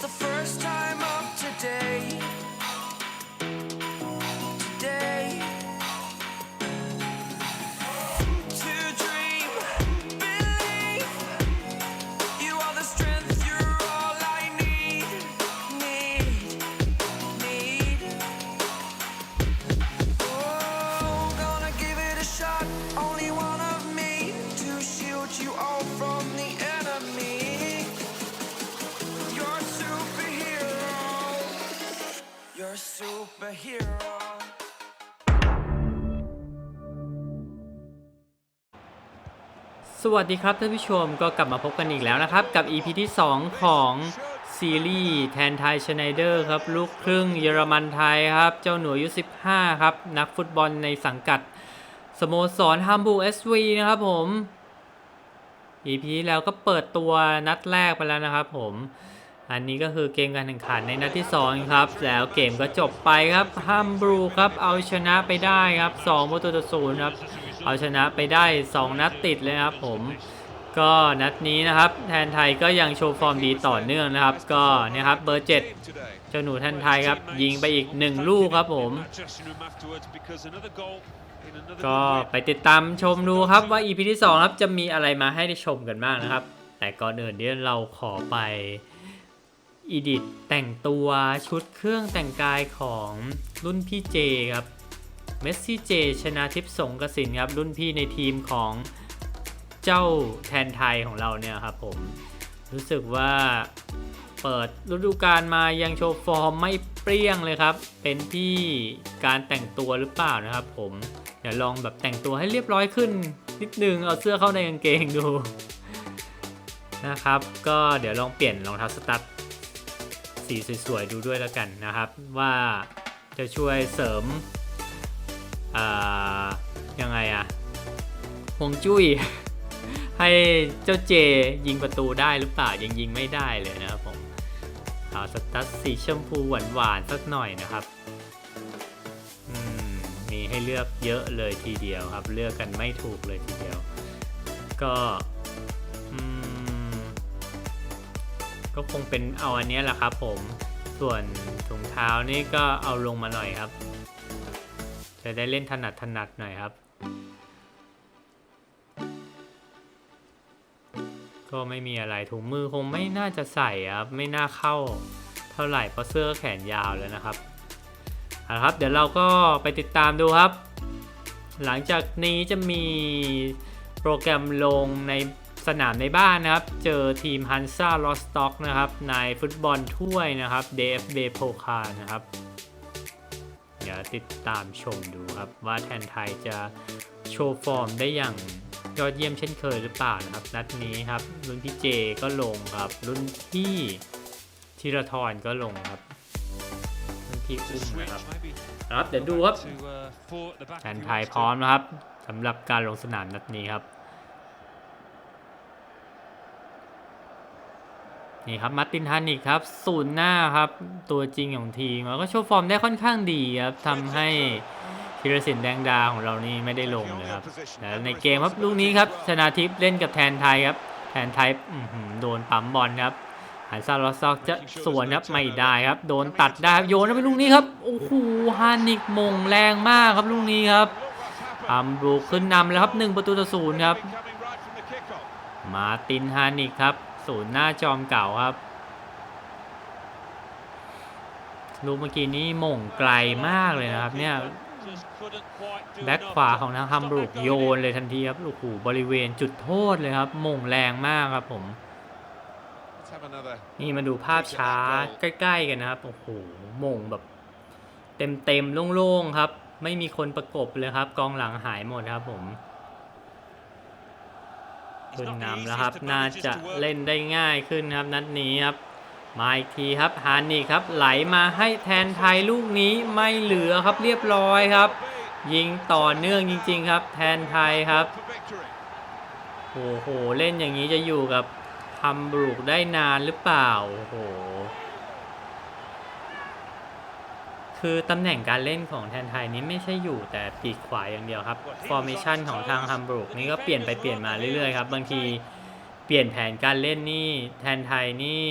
The first time วัสดีครับท่านผู้ชมก็กลับมาพบกันอีกแล้วนะครับ กับ EP ที่ 2 ของซีรีส์แทนไทยชไนเดอร์ครับ ลูกครึ่งเยอรมันไทยครับ เจ้าหนูอายุ 15 ครับ นักฟุตบอลในสังกัด สโมสรฮัมบูร์กเอสวีนะครับผม EP ที่แล้วก็เปิดตัวนัดแรกไปแล้วนะครับผม อันนี้ก็คือเกมการแข่งขันในนัดที่ 2 ครับ แล้วเกมก็จบไปครับฮัมบรูครับเอาชนะไปได้ครับ2ประตูต่อศูนย์ครับ เอาชนะไปได้ 2 นัดติดเลยครับผมก็นัดนี้นะครับแทนไทยก็ยังโชว์ฟอร์มดีต่อเนื่องนะครับ ก็เนี่ยครับเบอร์7เจ้าหนูแทนไทยครับยิงไปอีก 1 ลูกครับผม ก็ไปติดตามชมดูครับว่า EP ที่2ครับจะมีอะไรมาให้ได้ชมกันบ้างนะครับ แต่ก่อนอื่นเดี๋ยวเราขอไปอีดิตแต่งตัวชุดเครื่องแต่งกายของรุ่นพี่เจครับ เมสซี่เจชนะทิพย์สงกสินครับรุ่นพี่ในทีมของเจ้าแทนไทยของเราเนี่ยครับผม รู้สึกว่าเปิดฤดูกาลมายังโชว์ฟอร์มไม่เปรี้ยงเลยครับ เป็นที่การแต่งตัวหรือเปล่านะครับผมเดี๋ยวลองแบบแต่งตัวให้เรียบร้อยขึ้น นิดนึงเอาเสื้อเข้าในกางเกงดูนะครับ ก็เดี๋ยวลองเปลี่ยนรองเท้าสตั๊ดสีสวยๆดูด้วยแล้วกันนะครับ ว่าจะช่วยเสริม ยังไงอะฮวงจุ้ย ให้เจ้าเจยิงประตูได้หรือเปล่ายังยิงไม่ได้เลยนะครับผมเอาสตั๊ดสีชมพูหวานๆสักหน่อยนะครับมมีให้เลือกเยอะเลยทีเดียวครับ เลือกกันไม่ถูกเลยทีเดียว ก็ก็คงเป็นเอาอันนี้แหละครับผมส่วนถุงเท้านี่ก็เอาลงมาหน่อยครับ จะได้เล่นถนัดถนัดหน่อยครับ ก็ไม่มีอะไรถุงมือคงไม่น่าจะใส่ครับไม่น่าเข้าเท่าไหร่เพราะเสื้อแขนยาวแล้วนะครับเอาละครับ เดี๋ยวเราก็ไปติดตามดูครับ หลังจากนี้จะมีโปรแกรมลงในสนามในบ้านนะครับ เจอทีมฮันซ่าลอสต็อกนะครับ ในฟุตบอลถ้วยนะครับ DFB โ o คานะครับ ดี๋ยวติดตามชมดูครับ ว่าแทนไทยจะโชว์ฟอร์มได้อย่างยอดเยี่ยมเช่นเคยหรือเปล่านะครับ นัดนี้ครับ รุ่นพี่เจก็ลงครับ รุ่นพี่ธีรทรก็ลงครับรุ่นพี่อุ้มนะครับครับเดี๋ยวดูครับแทนไทยพร้อมนะครับสำหรับการลงสนามนัดนี้ครับ นี่ครับมาร์ตินฮานิกครับศูนย์หน้าครับตัวจริงของทีมแล้วก็โชว์ฟอร์มได้ค่อนข้างดีครับทำให้ธีรศิลป์แดงดาของเรานี่ไม่ได้ลงเลยครับแล้วในเกมครับลูกนี้ครับชนาทิพย์เล่นกับแทนไทยครับแทนไทยโดนปั๊มบอลครับหันซาลอซอกจะสวนครับไม่ได้ครับ โดนตัดได้ครับโยนไปลูกนี้ครับโอ้โหฮานิกมงแรงมากครับลูกนี้ครับอัมบรูขึ้นนำแล้วครับหนึ่งประตูต่อศูนย์ครับ มาร์ตินฮานิกครับ ศูนย์หน้าจอมเก่าครับ ลูกเมื่อกี้นี้ม่งไกลมากเลยนะครับ เนี่ยแบ็คขวาของทางฮัมบรูกโยนเลยทันทีครับโอ้โหบริเวณจุดโทษเลยครับม่งแรงมากครับผม นี่มาดูภาพช้าใกล้ ๆ กันนะครับ โอ้โหหม่งแบบ เต็มๆโล่งๆครับ ไม่มีคนประกบเลยครับ กองหลังหายหมดครับผม ขึ้นนำแล้วครับ น่าจะเล่นได้ง่ายขึ้นครับ นัดนี้ครับ มาอีกทีครับฮานี่ครับ ไหลมาให้แทนไทยลูกนี้ไม่เหลือครับเรียบร้อยครับ ยิงต่อเนื่องจริง ๆ ครับ แทนไทยครับโอ้โหเล่นอย่างนี้จะอยู่กับฮัมบรูกได้นานหรือเปล่าโอ้โห คือตำแหน่งการเล่นของแทนไทยนี้ไม่ใช่อยู่แต่ปีกขวาอย่างเดียวครับฟอร์เมชันของทางฮัมบูร์กนี่ก็เปลี่ยนไปเปลี่ยนมาเรื่อยๆครับ บางทีเปลี่ยนแผนการเล่นนี่แทนไทยนี่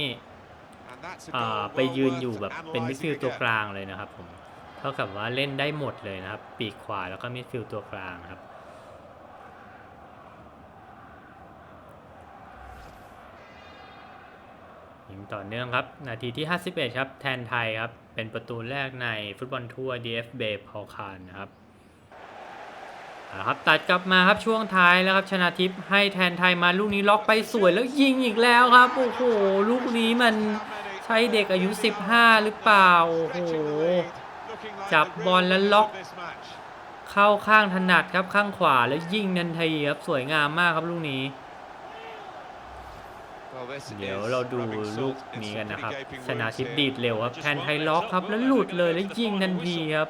ไปยืนอยู่แบบเป็นมิดฟิลด์ตัวกลางเลยนะครับผมเท่ากับว่าเล่นได้หมดเลยนะครับ ปีกขวาแล้วก็มิดฟิลด์ตัวกลางครับ ยิง ต่อเนื่องครับ นาทีที่ 51 ครับ แทนไทยครับ เป็นประตูแรกในฟุตบอลทัวร์ DF b พอคานนะครับเอาละครับตัดกลับมาครับช่วงท้ายแล้วครับชนะทิพย์ให้แทนไทยมาลูกนี้ล็อกไปสวยแล้วยิงอีกแล้วครับ โอ้โห ลูกนี้มันใช่เด็กอายุ 15 หรือเปล่า โอ้โห จับบอลแล้วล็อก เข้าข้างถนัดครับข้างขวาแล้วยิงนันทีครับสวยงามมากครับลูกนี้ เดี๋ยวเราดูลูกนี้กันนะครับ ชนะทิพย์ดีดเร็วครับแทนไทยล็อกครับแล้วหลุดเลยแล้วยิงทันทีครับ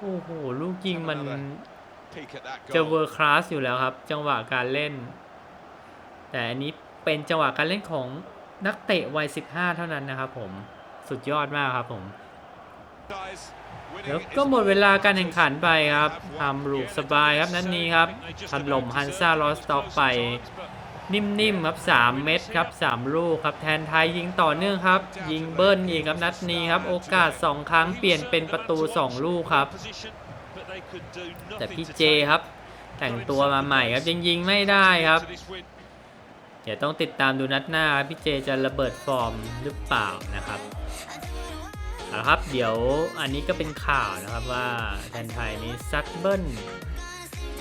โอ้โห ลูกยิงมันจะเวอร์คลาสอยู่แล้วครับ จังหวะการเล่น แต่อันนี้เป็นจังหวะการเล่นของนักเตะวัย 15 เท่านั้นนะครับผมสุดยอดมากครับผมแล้วก็หมดเวลาการแข่งขันไปครับทำลูกสบายครับนัดนี้ครับถล่มฮันซ่าลอสต็อกไป นิ่มๆครับ 3 เม็ดครับ 3 ลูกครับ แทนไทยยิงต่อเนื่องครับ ยิงเบิ้ลอีกครับนัดนี้ครับ โอกาส 2 ครั้งเปลี่ยนเป็นประตู 2 ลูกครับ แต่พี่เจครับ แต่งตัวมาใหม่ครับยังยิงไม่ได้ครับ เดี๋ยวต้องติดตามดูนัดหน้าพี่เจจะระเบิดฟอร์มหรือเปล่านะครับเอาละครับ เดี๋ยวอันนี้ก็เป็นข่าวนะครับว่าแทนไทยนี้ซัดเบิ้ล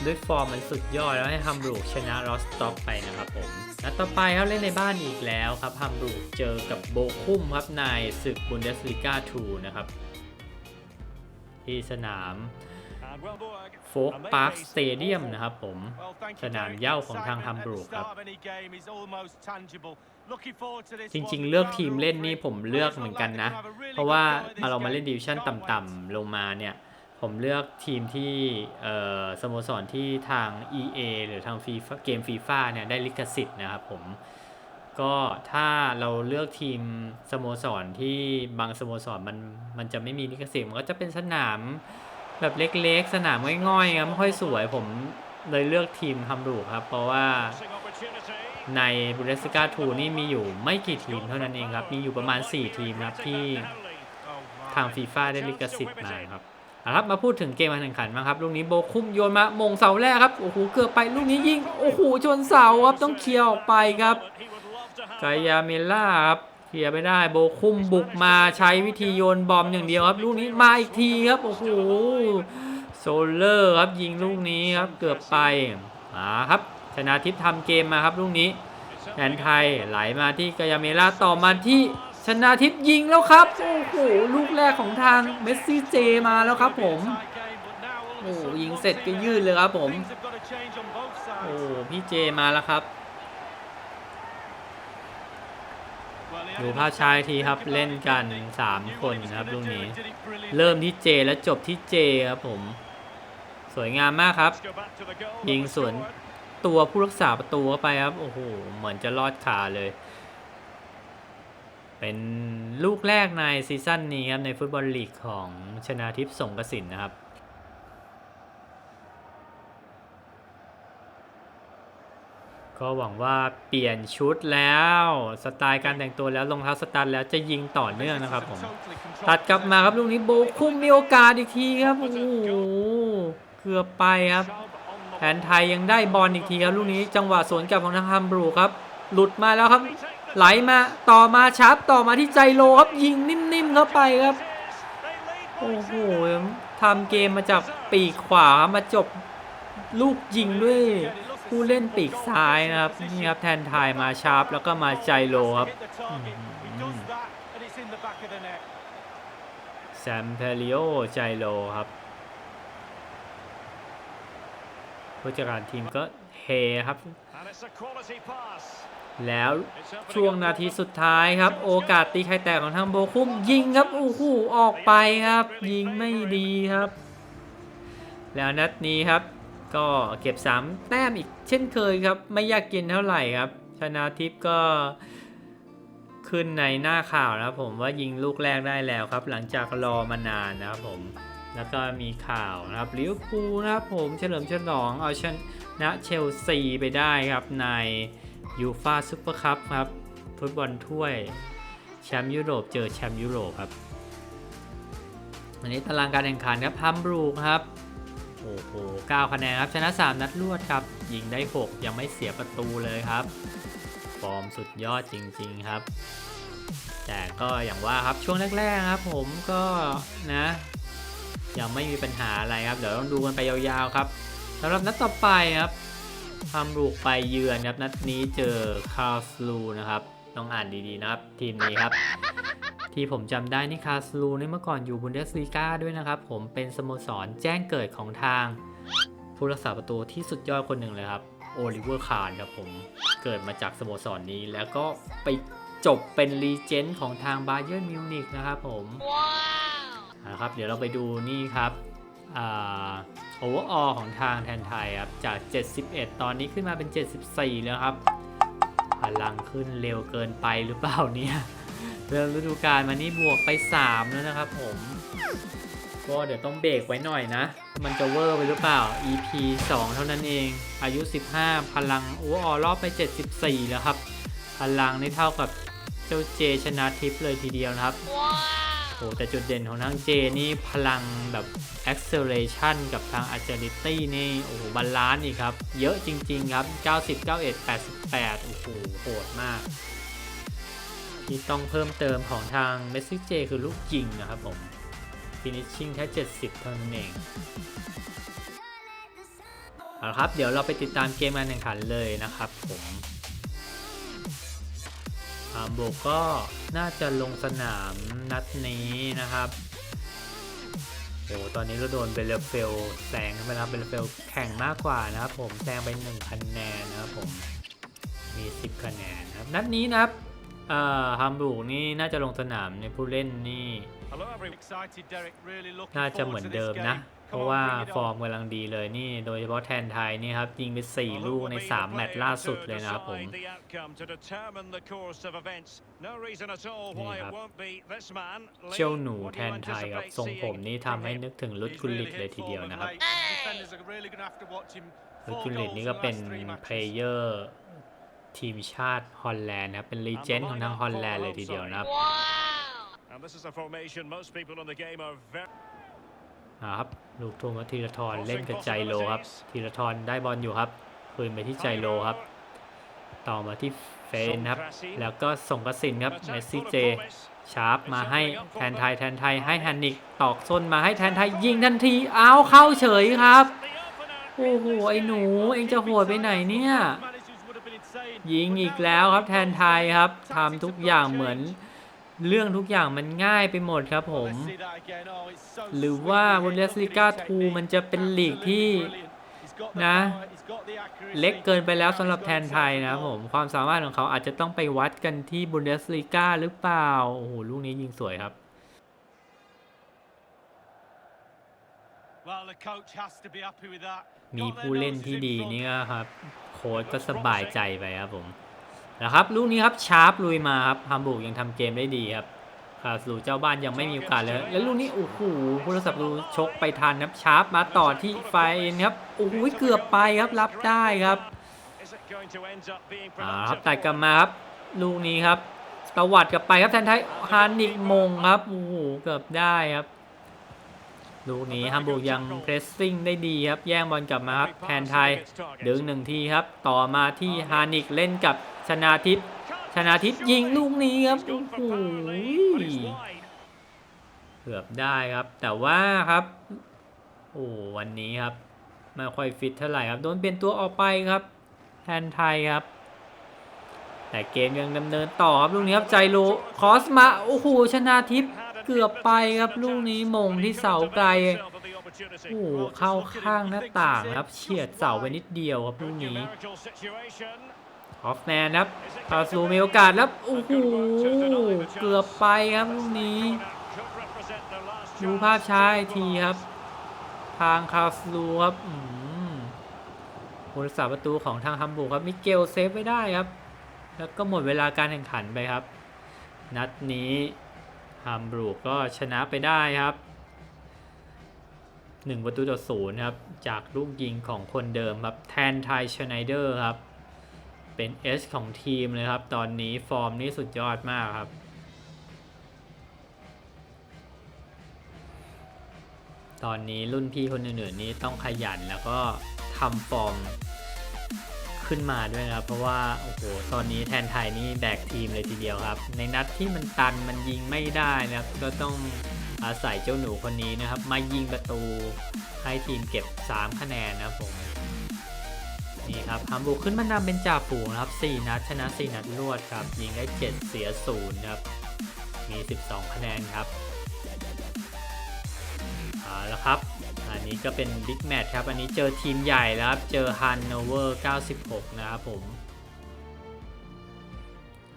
ด้วยฟอร์มมันสุดยอดแล้วให้ฮัมบรูกชนะลอสต็อกไปนะครับผมนัดต่อไปครับเล่นในบ้านอีกแล้วครับฮัมบรูกเจอกับโบคุมครับในศึกบุนเดสลิก้า2นะครับ ที่สนามโฟกพาร์คสเตเดียมนะครับผม สนามเหย้าของทางฮัมบรูกครับ จริงๆ เลือกทีมเล่นนี่ผมเลือกเหมือนกันนะ เพราะว่ามาเรามาเล่นดิวิชั่นต่ำๆลงมาเนี่ย ผมเลือกทีมที่สโมสรที่ทาง EA หรือทางฟีเกมฟีฟ่าเนี่ยได้ลิขสิทธิ์นะครับผม ก็ถ้าเราเลือกทีมสโมสรที่บางสโมสรมันมันจะไม่มีลิขสิทธิ์มันก็จะเป็นสนามแบบเล็กๆ สนามง่อยๆครับไม่ค่อยสวยผมเลยเลือกทีมฮัมบูร์ครับ เพราะว่าในบุเดสก้า2นี่มีอยู่ไม่กี่ทีมเท่านั้นเองครับ มีอยู่ประมาณ 4 ทีมครับที่ทางฟีฟ่าได้ลิขสิทธิ์มาครับ เอาละครับมาพูดถึงเกมการแข่งขันมางครับลูกนี้โบคุมโยนมามงเสาแรกครับโอ้โหเกือบไปลูกนี้ยิงโอ้โหชนเสาครับต้องเคลียร์ออกไปครับกายาเมล่าครับเคลียร์ไม่ได้โบคุมบุกมาใช้วิธีโยนบอมอย่างเดียวครับ ลูกนี้มาอีกทีครับโอ้โหโซเลอร์ครับยิงลูกนี้ครับเกือบไปมาครับชนะทิพย์ทำเกมมาครับลูกนี้แทนไทยไหลมาที่กายาเมล่าต่อมาที่ ชนะทิพย์ยิงแล้วครับ โอ้โห ลูกแรกของทางเมสซี่เจมาแล้วครับผม โอ้ยิงเสร็จก็ยืดเลยครับผม โอ้พี่เจมาแล้วครับ ดูภาพชาอีกทีครับเล่นกัน 3 คนนะครับลูกนี้ เริ่มที่เจแล้วจบที่เจครับผม สวยงามมากครับ ยิงสวนตัวผู้รักษาประตูเข้าไปครับ โอ้โห เหมือนจะลอดขาเลย เป็นลูกแรกในซีซั่นนี้ครับในฟุตบอลลีกของชนาทิพย์สงกสินนะครับก็หวังว่าเปลี่ยนชุดแล้วสไตล์การแต่งตัวแล้วรองเท้าสตันแล้วจะยิงต่อเนื่องนะครับผมตัดกลับมาครับลูกนี้โบคุมมีโอกาสอีกทีครับโอ้โหเกือบไปครับแผนไทยยังได้บอลอีกทีครับลูกนี้จังหวะสวนกลับของทางฮัมบรูครับ หลุดมาแล้วครับ ไหลมาต่อมาชาร์ปต่อมาที่ใจโลครับยิงนิ่มๆเข้าไปครับ โอ้โหทำเกมมาจากปีกขวามาจบลูกยิงด้วยผู้เล่นปีกซ้ายนะครับนี่ครับแทนไทยมาชาร์ปแล้วก็มาใจโลครับแซมเพลิโอใจโลครับผู้จัดการทีมก็ ครับ แล้วช่วงนาทีสุดท้ายครับ โอกาสตีไข่แตกของทางโบคุมยิงครับโอ้โหออกไปครับ ยิงไม่ดีครับ แล้วนัดนี้ครับ ก็เก็บ 3 แต้มอีกเช่นเคยครับ ไม่ยากเกินเท่าไหร่ครับ ชนะทิพย์ก็ขึ้นในหน้าข่าวนะครับผมว่ายิงลูกแรกได้แล้วครับ หลังจากรอมานานนะครับผมแล้วก็มีข่าวนะครับลิเวอร์พูลนะครับผมเฉลิมฉลองเอาชนะเชลซีไปได้ครับในยูฟาซูเปอร์คัพครับฟุตบอลถ้วยแชมป์ยุโรปเจอแชมป์ยุโรปครับวันนี้ตารางการแข่งขันครับฮัมบรูกครับโอ้โห9คะแนนครับชนะ 3 นัดรวดครับ ยิงได้ 6 ยังไม่เสียประตูเลยครับ ฟอร์มสุดยอดจริง ๆครับ แต่ก็อย่างว่าครับช่วงแรก ๆ ครับ ผมก็นะ ยังไม่มีปัญหาอะไรครับ เดี๋ยวต้องดูกันไปยาวๆครับ สำหรับนัดต่อไปครับฮัมบรูกไปเยือนครับนัดนี้เจอคาสลูนะครับต้องอ่านดีๆนะครับทีมนี้ครับ ที่ผมจำได้นี่คาสลูนี่เมื่อก่อนอยู่บุนเดสลีกาด้วยนะครับ ผมเป็นสโมสรแจ้งเกิดของทางผู้รักษาประตูที่สุดยอดคนหนึ่งเลยครับโอลิเวอร์คาร์ครับผมเกิดมาจากสโมสรนี้ แล้วก็ไปจบเป็นรีเจนต์ของทางบาเยิร์นมิวนิกนะครับผมนะครับเดี๋ยวเราไปดูนี่ครับ โอเวอร์ออของทางแทนไทยครับ จาก 71 ตอนนี้ขึ้นมาเป็น 74 แล้วครับ พลังขึ้นเร็วเกินไปหรือเปล่าเนี่ยเริ่มฤดูกาลมานี่บวกไป 3 แล้วนะครับผม ก็เดี๋ยวต้องเบรกไว้หน่อยนะ มันจะเวอร์ไปหรือเปล่า EP 2 เท่านั้นเอง อายุ 15 พลังโอ้อร์ออรอบไป 74 แล้วครับ พลังนี่เท่ากับเจ้าเจชนะทิพย์เลยทีเดียวนะครับโอ้แต่จุดเด่นของทางเจนี่พลังแบบ acceleration กับทาง agility นี่โอ้โหบาลานซ์อีกครับ เยอะจริง ๆ ครับ 90 91 88 โอ้โหโหดมาก ที่ต้องเพิ่มเติมของทางเมสซี่เจคือลูกยิงนะครับผม finishing แค่ 70 เท่านั้นเองเอาละครับ เดี๋ยวเราไปติดตามเกมการแข่งขันเลยนะครับผม โบกก็น่าจะลงสนามนัดนี้นะครับโอ้ตอนนี้เราโดนเบลเฟลแซงขึ้นไปแล้วเบลเฟลแข่งมากกว่านะครับผมแซงไป1คะแนนนะครับผมมี 10 คะแนนนะครับนัดนี้นะครับเอ่อฮัมบูร์กนี่น่าจะลงสนามในผู้เล่นนี่ น่าจะเหมือนเดิมนะ เพราะว่าฟอร์มกำลังดีเลยนี่โดยเฉพาะแทนไทยนี่ครับยิงไป 4 ลูกใน 3 แมตช์ล่าสุดเลยนะครับผมนี่ครับเชี่ยวหนูแทนไทยครับทรงผมนี่ทำให้นึกถึงลุดกุลิตเลยทีเดียวนะครับลุดกุลิตนี่ก็เป็นเพลเยอร์ทีมชาติฮอลแลนด์นะครับเป็นลีเจนด์ของทางฮอลแลนด์เลยทีเดียวนะครับ ครับลูกทุ่งครับธีรทรเล่นกับใจโลครับธีรทรได้บอลอยู่ครับคืนไปที่ใจโลครับ ต่อมาที่เฟนครับ แล้วก็ส่งกระสินครับเมสซี่เจชาร์ปมาให้แทนไทยแทนไทยให้แฮนนิกตอกส้นมาให้แทนไทยยิงทันทีอ้าวเข้าเฉยครับโอ้โหไอ้หนูเองจะโหดไปไหนเนี่ยยิงอีกแล้วครับแทนไทยครับทำทุกอย่างเหมือน เรื่องทุกอย่างมันง่ายไปหมดครับผม หรือว่าบุนเดสลิก้า2มันจะเป็นลีกที่นะ เล็กเกินไปแล้วสำหรับแทนไทยนะครับผม ความสามารถของเขาอาจจะต้องไปวัดกันที่บุนเดสลิก้าหรือเปล่า โอ้โห ลูกนี้ยิงสวยครับ มีผู้เล่นที่ดีนี่ก็ครับ โค้ชก็สบายใจไปครับผม นะครับลูกนี้ครับชาร์ปลุยมาครับฮัมบูร์กยังทำเกมได้ดีครับคาสูเจ้าบ้านยังไม่มีโอกาสเลย แล้วลูกนี้โอ้โหผู้รักษาประตูชกไปทันครับชาร์ปมาต่อที่ไฟครับโอ้โหเกือบไปครับรับได้ครับอ่าครับไตัดกลับมาครับลูกนี้ครับตวัดกลับไปครับแทนไทยฮานิกมงครับโอ้โหเกือบได้ครับลูกนี้ฮัมบูร์กยังเพรสซิ่งได้ดีครับ แย่งบอลกลับมาครับแทนไทยดึงหนึ่งทีครับ ต่อมาที่ฮานิกเล่นกับ ชนาทิพย์ชนาทิพย์ยิงลูกนี้ครับโอ้โหเกือบได้ครับ แต่ว่าครับ โอ้วันนี้ครับไม่ค่อยฟิตเท่าไหร่ครับโดนเปลี่ยนตัวออกไปครับแทนไทยครับ แต่เกมยังดำเนินต่อครับลูกนี้ครับใจโลคอสมาโอ้โหชนาทิพย์เกือบไปครับลูกนี้มงที่เสาไกลโอ้เข้าข้างหน้าต่างครับเฉียดเสาไปนิดเดียวครับลูกนี้ ออฟแมนครับพาสูมีโอกาสแล้วโอ้โหเกือบไปครับลูกนี้ ดูภาพช้าทีครับ ทางคาสลูครับผู้รักษาประตูของทางฮัมบูร์กครับมิเกลเซฟไว้ได้ครับ แล้วก็หมดเวลาการแข่งขันไปครับ นัดนี้ฮัมบูร์กก็ชนะไปได้ครับ1ประตูต่อศูนย์ครับ จากลูกยิงของคนเดิมครับ แทนไทยชไนเดอร์ครับ เป็นเ S ของทีมเลยครับ ตอนนี้ฟอร์มนี่สุดยอดมากครับ ตอนนี้รุ่นพี่คนอื่นๆนี้ต้องขยันแล้วก็ทำฟอร์มขึ้นมาด้วยนะครับ เพราะว่า โอ้โห ตอนนี้แทนไทยนี่แบกทีมเลยทีเดียวครับ ในนัดที่มันตันมันยิงไม่ได้นะครับ ก็ต้องอาศัยเจ้าหนูคนนี้นะครับ มายิงประตูให้ทีมเก็บ 3 คะแนนนะครับผม นี่ครับฮัมบูร์กขึ้นมานำเป็นจ่าฝูงครับ 4 นัดชนะ 4 นัดรวดครับ ยิงได้ 7 เสีย 0 ครับ มี 12 คะแนนครับเอาละครับ อันนี้ก็เป็นบิ๊กแมตช์ครับ อันนี้เจอทีมใหญ่แล้วครับ เจอฮันโนเวอร์ 96 นะครับผม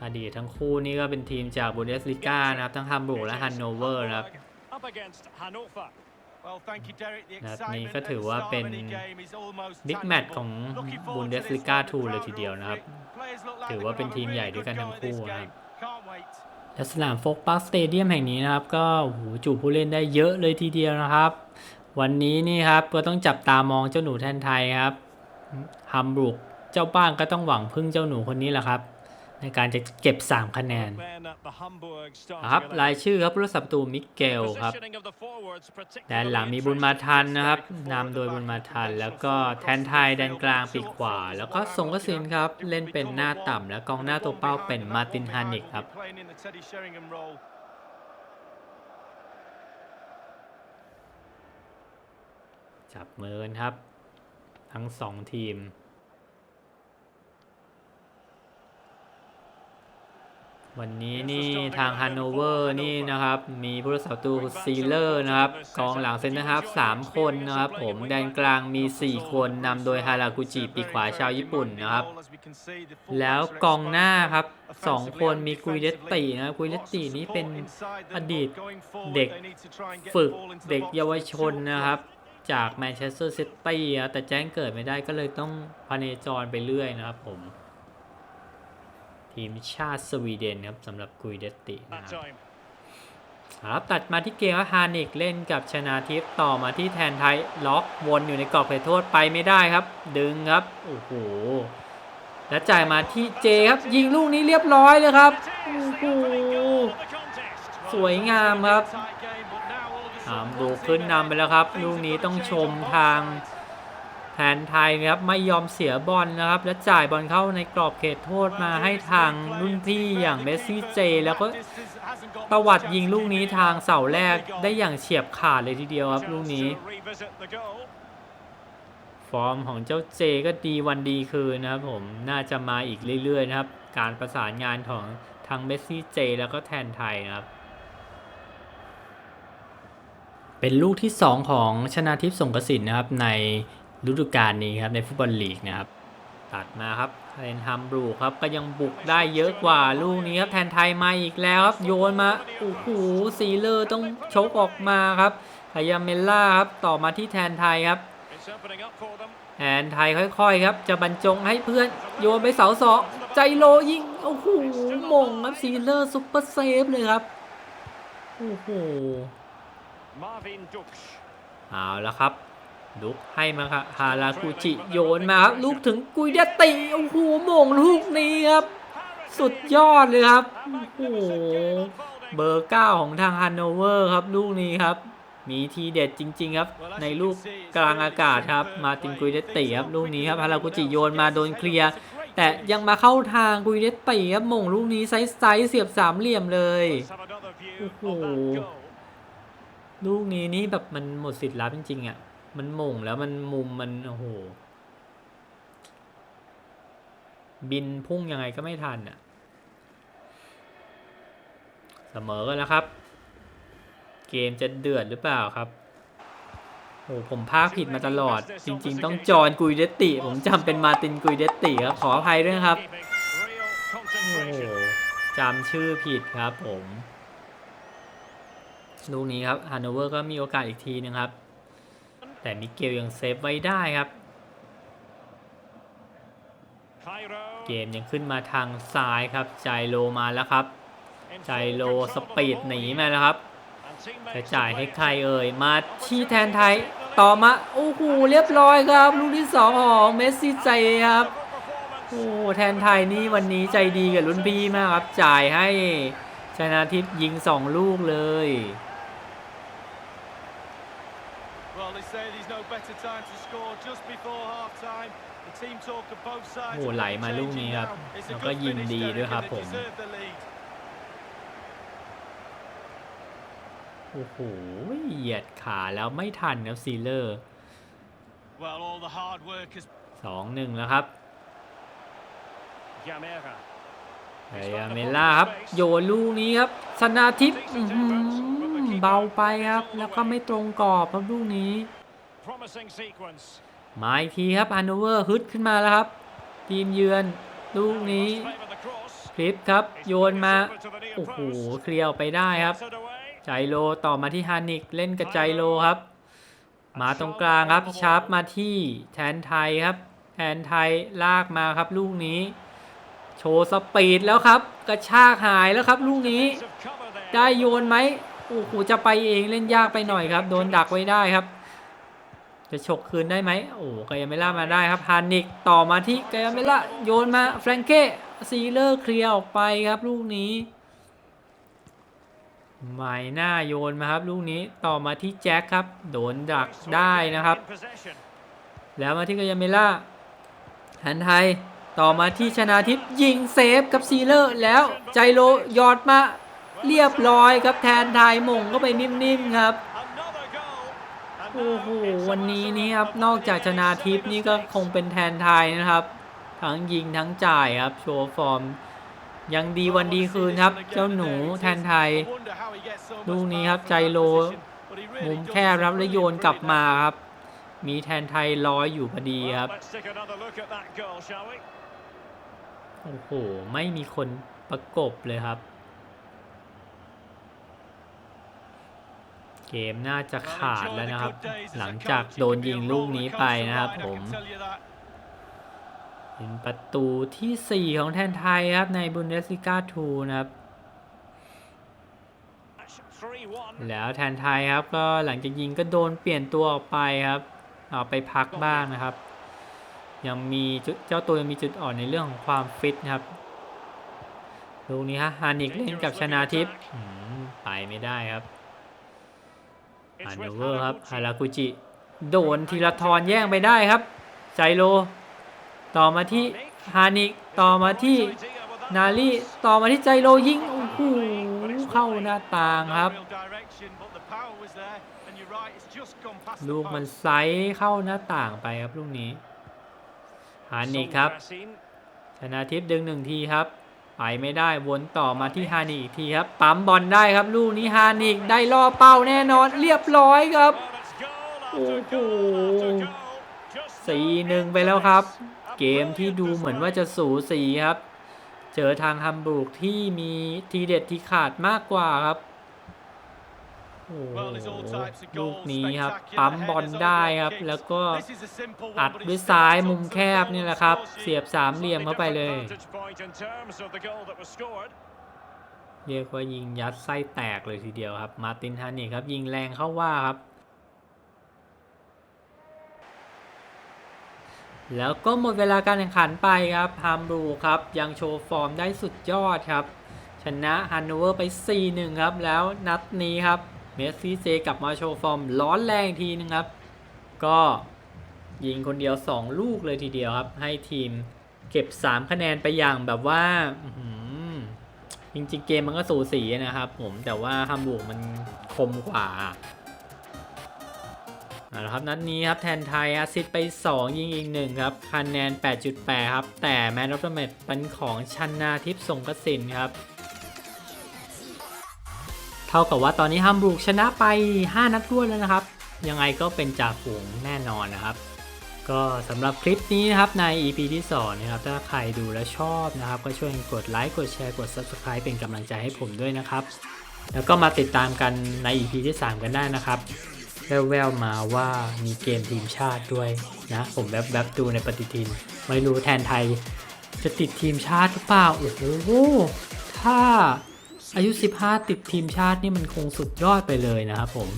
อดีตทั้งคู่นี่ก็เป็นทีมจากบูเดสลิก้านะครับ ทั้งฮัมบูร์กและฮันโนเวอร์นะครับ Up against Hannover. Well, thank you, Derek. The นัด excitement นี้ at ก็ the ถือว่า start เป็น of any game is almost บิ๊กแมตช์ของ tangible. Looking บู forward เด to ส this ลิก้า one. 2เลย The ทีเดียว crowd นะครับ will agree. Players look like ถือ they're ว่าเป็น gonna ทีม have a ใหญ่ really ด้วยกัน good ทั้ง go at คู่ this นะครับ game. Can't wait. และสนามโฟกปัสสเตเดียมแห่งนี้นะครับ ก็โอ้โหจุผู้เล่นได้เยอะเลยทีเดียวนะครับ วันนี้นี่ครับก็ต้องจับตามองเจ้าหนูแทนไทยครับฮัมบุกเจ้าบ้านก็ต้องหวังพึ่งเจ้าหนูคนนี้แหละครับ ในการจะเก็บ 3 คะแนนครับรายชื่อครับรักษาประตูมิเกลครับแดนหลังมีบุญมาทันนะครับนำโดยบุญมาทัน แล้วก็แทนไทยแดนกลางปีกขวา แล้วก็สงกสินครับเล่นเป็นหน้าต่ำและกองหน้าตัวเป้าเป็นมาร์ตินฮานิกครับจับมือกันครับ ทั้งสองทีม วันนี้นี่ทางฮันโนเวอร์นี่นะครับ มีผู้รักษาประตูซีเลอร์นะครับกองหลังเซนเตอร์ฮาฟสามคนนะครับ ผมแดนกลางมี 4 คนนำโดยฮารากุจิปีขวาชาวญี่ปุ่นนะครับ แล้วกองหน้าครับ 2 คนมีกุยเดตตินะครับกุยเดตตินี่เป็นอดีตเด็กฝึกเด็กเยาวชนนะครับ จากแมนเชสเตอร์ซิตี้แต่แจ้งเกิดไม่ได้ก็เลยต้องพาเนจรไปเรื่อยนะครับผม ทีมชาติสวีเดนครับสำหรับกุยเดตตินะ That ครับ time. ครับตัดมาที่เกมว่าฮานิกเล่นกับชนาทิพย์ต่อมาที่แทนไทยล็อกวนอยู่ในกรอบเขตโทษไปไม่ได้ครับ ดึงครับโอ้โหแล้วจ่ายมาที่เจครับยิงลูกนี้เรียบร้อยเลยครับโอ้โหสวยงามครับถามดูขึ้นนำไปแล้วครับ ลูกนี้ต้องชมทาง แทนไทยนะครับไม่ยอมเสียบอลนะครับ และจ่ายบอลเข้าในกรอบเขตโทษมาให้ทางรุ่นพี่อย่างเมสซี่เจ แล้วก็ตวัดยิงลูกนี้ทางเสาแรกได้อย่างเฉียบขาดเลยทีเดียวครับลูกนี้ ฟอร์มของเจ้าเจก็ดีวันดีคืนนะครับผมน่าจะมาอีกเรื่อยๆนะครับ การประสานงานของทางเมสซี่เจ แล้วก็แทนไทยนะครับเป็นลูกที่ 2 ของชนาทิพย์สงกสินนะครับใน ฤดูกาลนี้ครับในฟุตบอลลีกนะครับตัดมาครับเรนฮัมบรูครับก็ยังบุกได้เยอะกว่าลูกนี้ครับแทนไทยมาอีกแล้วครับโยนมาโอ้โหซีเลอร์ต้องชกออกมาครับพยายามเมลล่าครับต่อมาที่แทนไทยครับ It's opening up for them. แอนไทยค่อยๆครับจะบรรจงให้เพื่อนโยนไปเสาสองใจโลยิงโอ้โหหมงครับซีเลอร์ซุปเปอร์เซฟเลยครับโอ้โห Marvin Duksch. เอาแล้วครับ ลุกให้มาครับฮารากุจิโยนมาครับลูกถึงกุยเดติโอ้โหมงลูกนี้ครับ สุดยอดเลยครับโอ้โหเบอร์เก้าของทางฮันโนเวอร์ครับลูกนี้ครับ มีทีเด็ดจริง ๆ ครับ ในลูกกลางอากาศครับมาตินกุยเดตติครับลูกนี้ครับฮารากุจิโยนมาโดนเคลียร์แต่ยังมาเข้าทางกุยเดตติครับมงลูกนี้ไซส์ไซส์เสียบสามเหลี่ยมเลย Let's have another view of that Oh. goal. ลูกนี้นี่แบบมันหมดสิทธิ์รับจริงๆอะ มันหม่งแล้วมันมุมมันโอ้โหบินพุ่งยังไงก็ไม่ทันอะเสมอกันแล้วครับ เกมจะเดือดหรือเปล่าครับโอ้ผมพากผิดมาตลอด จริง ๆ ต้องจอนกุยเดตติผมจำเป็นมาตินกุยเดตติครับ ขออภัยด้วยครับโอ้โหจำชื่อผิดครับผม ลูกนี้ครับฮันโนเวอร์ก็มีโอกาสอีกทีนึงครับ แต่มิเกลยังเซฟไว้ได้ครับ Cairo. เกมยังขึ้นมาทางซ้ายครับใจโลมาแล้วครับ in ใจ full โล control ส of the ปีด ball หนี here. มาแล้วครับ And teammates จะจ่าย to ให้ play ใคร it. เอ่ยมาที่แทนไทยต่อมาโอ้โหเรียบร้อยครับ ลูกที่สองของเมสซี่ใจครับ Performance. โอ้โหแทนไทยนี่วันนี้ใจดีกับรุ่นพี่มากครับ จ่ายให้ชนะทิพย์ยิงสองลูกเลย they say there's no better time to score just before half time. The team talk of both sides. โอ้ไหลมาลูกนี้ครับ It's แล้ว a ก็ good ยิง finish, ดี Derek, ด้วยครับ and ผ they ม deserve the lead. โอ้โหเหยียดขาแล้วไม่ทันครับซีเลอร์ Well, all the hard work has สองหนึ่งแล้วครับ Gamera. เฮยาเมล่าครับ โยนลูกนี้ครับสนาทิพย์อื้อหือ เบาไปครับ แล้วก็ไม่ตรงกรอบครับลูกนี้ Promising sequence. มาอีกทีครับอันโนเวอร์ฮึดขึ้นมาแล้วครับ ทีมเยือนลูก Now he นี้ must favour the cross. คลิปครับ He's โยน put มา this over to the near โอ้โห post. เคลียร์ออกไปได้ครับ Batted away. ไจโรต่อมาที่ฮานิกเล่นกับไจโรครับ มาตรงกลางครับชาร์ปมาที่แทนไทยครับ แทนไทยลากมาครับลูกนี้ โชว์สปีดแล้วครับ กระชากหายแล้วครับลูกนี้ Defensive cover there. ได้โยนไหม โอ้โหจะไปเองเล่นยากไปหน่อยครับ โดนดักไว้ได้ครับ จะฉกคืนได้ไหมโอ้กายาเมล่ามาได้ครับฮานิกต่อมาที่กายาเมล่าโยนมาแฟรงเก้ซีเลอร์เคลียร์ออกไปครับลูกนี้หมายหน้าโยนมาครับลูกนี้ต่อมาที่แจ็คครับ โดนดักได้นะครับ แล้วมาที่กายาเมล่าหันไทยต่อมาที่ชนาทิพย์ยิงเซฟกับซีเลอร์แล้วใจโลหยอดมา เรียบร้อยครับแทนไทยมงก็ไปนิ่มๆครับโอ้โหวันนี้นี่ครับนอกจากชนะทิพนี่ก็คงเป็นแทนไทยนะครับ ทั้งยิงทั้งจ่ายครับโชว์ฟอร์ม ยังดีวันดีคืนครับ เจ้าหนูแทนไทยลูกนี้ครับใจโลมุมแคบรับแล้วโยนกลับมาครับ มีแทนไทยร้อยอยู่พอดีครับโอ้โหไม่มีคนประกบเลยครับ กมน่าจะขาดแล้วนะครับ หลังจากโดนยิงลูกนี้ไปนะครับผมเป็นประตูทีสี่4 ของแทนไทยครับในบุนเดสลิก้า2นะครับ Match 3-1. แล้วแทนไทยครับก็หลังจากยิงก็โดนเปลี่ยนตัวออกไปครับ เอาไปพักบ้างนะครับ ยังมีจุดเจ้าตัวยังมีจุดอ่อนในเรื่องของความฟิตนะครับลูกนี้ฮะฮานิกเล่นกับชนาทิพย์อืมไปไม่ได้ครับ It's อัน with โนเวอร์ครับ Haraguchi. ฮารากุจิ โดนธีรทรแย่งไปได้ครับใจโล ต่อมาที่ฮานิกต่อมาที่นาลีต่อมาที่ใจโลยิงโอ้โหเข้าหน้าต่างครับ ลูกมันไซส์เข้าหน้าต่างไปครับลูกนี้ฮานิกครับ Racine. ชนะทิพย์ดึงหนึ่งทีครับ ไปไม่ได้วนต่อมาที่ฮานิกอีกทีครับ ปั๊มบอลได้ครับ ลูกนี้ฮานิกได้ล่อเป้าแน่นอนเรียบร้อยครับ Well, it's goal after goal after goal. Just สี่ห so นึ่ง in ไปแล้วครับ place. A เกมที่ดูเหมือนว่าจะสูสีครับ เจอทางฮัมบูร์กที่มีทีเด็ดที่ขาดมากกว่าครับโอ้โห ลูกนี้ครับปั๊มบอลได้ครับ แล้วก็อัดด้วยซ้ายมุมแคบนี่แหละครับ เสียบสามเหลี่ยมเข้าไปเลย Vantage point in terms of the goal that was scored. เรียกว่ายิงยัดไส้แตกเลยทีเดียวครับ มาร์ตินฮานิกครับ ยิงแรงเข้าว่าครับ แล้วก็หมดเวลาการแข่งขันไปครับฮามบรูครับ ยังโชว์ฟอร์มได้สุดยอดครับ ชนะฮันโนเวอร์ไป 4-1 ครับ แล้วนัดนี้ครับ เมสซี่เจกลับมาโชว์ฟอร์มร้อนแรงทีนึงครับ ก็ยิงคนเดียว 2 ลูกเลยทีเดียวครับ ให้ทีมเก็บ 3 คะแนนไปอย่างแบบว่าจริงๆเกมมันก็สูสีนะครับผมแต่ว่าฮัมบูร์กมันคมกว่าเอาละครับนัดนี้ครับแทนไทยอสซิสต์ไป 2 ยิงอีกหนึ่งครับคะแนน 8.8 ครับ แต่แมนออฟเดอะแมตเป็นของชันนาทิพย์สงกสินครับ ท่ากับว่าตอนนี้ฮัมบูร์กชนะไป 5 นัดรวดแล้วนะครับ ยังไงก็เป็นจ่าฝูงแน่นอนนะครับ ก็สำหรับคลิปนี้นะครับใน EP ที่2นะครับถ้าใครดูแล้วชอบนะครับ ก็ช่วยกดไลค์กดแชร์กด Subscribe เป็นกำลังใจให้ผมด้วยนะครับ แล้วก็มาติดตามกันใน EP ที่ 3 กันได้นะครับ แววๆมาว่ามีเกมทีมชาติด้วยนะ ผมแวบๆดูในปฏิทิน ไม่รู้แทนไทย จะติดทีมชาติหรือเปล่าโอ้โหถ้า อายุ 15 ติดทีมชาตินี่มันคงสุดยอดไปเลยนะครับผม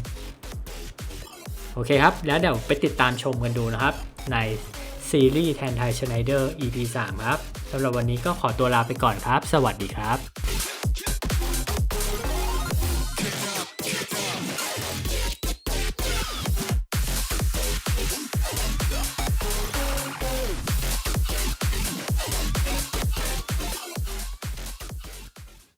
โอเคครับ แล้วเดี๋ยวไปติดตามชมกันดูนะครับ ในซีรีส์แทนไทยชไนเดอร์ EP 3 ครับสำหรับวันนี้ก็ขอตัวลาไปก่อนครับ สวัสดีครับ